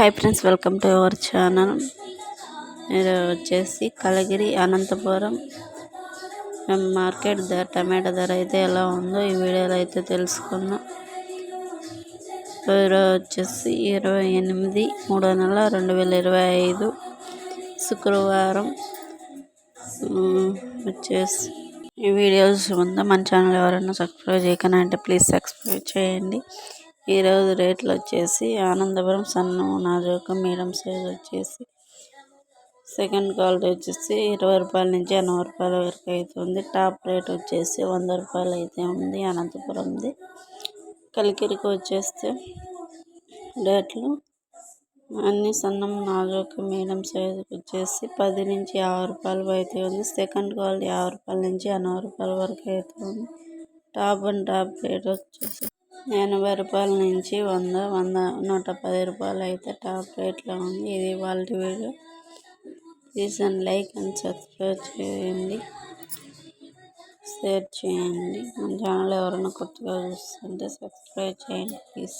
Hi friends welcome to our channel మీరు వచ్చేసి కలగిరి Anantapuram. Market ధర టమాటా ధర అయితే ఎలా ఉందో ఈ వీడియోలో అయితే తెలుసుకున్నాం ఈరోజు వచ్చేసి ఇరవై ఎనిమిది మూడో నెల రెండు వేల ఇరవై ఐదు శుక్రవారం. వచ్చేసి ఈ వీడియోస్ ఉందా మన ఛానల్ ఎవరైనా సబ్స్క్రైబ్ చేయకనంటే ప్లీజ్ సబ్స్క్రైబ్ చేయండి. ఈరోజు రేట్లు వచ్చేసి ఆనందపురం సన్నం నాజోక మీడియం సైజ్ వచ్చేసి సెకండ్ క్వాలిటీ వచ్చేసి ఇరవై రూపాయల నుంచి ఎనభై రూపాయల వరకు అయితే ఉంది. టాప్ రేట్ వచ్చేసి వంద రూపాయలు అయితే ఉంది. అనంతపురంది. కలికిరికి వచ్చేస్తే రేట్లు అన్ని సన్నం నాజూక మీడియం సైజుకి వచ్చేసి పది నుంచి యాభై రూపాయలు అయితే ఉంది. సెకండ్ క్వాలిటీ యాభై రూపాయల నుంచి ఎనభై రూపాయల వరకు అయితే ఉంది. టాప్ అండ్ టాప్ రేట్ వచ్చేసి ఎనభై రూపాయల నుంచి వంద వంద నూట పది రూపాయలు అయితే టాప్ రేట్లో ఉంది. ఇది వాళ్ళ video. Please and like and subscribe చేయండి. షేర్ చేయండి. మన ఛానల్ ఎవరైనా కొత్తగా చూస్తుంటే సబ్స్క్రైబ్ చేయండి. ప్లీజ్.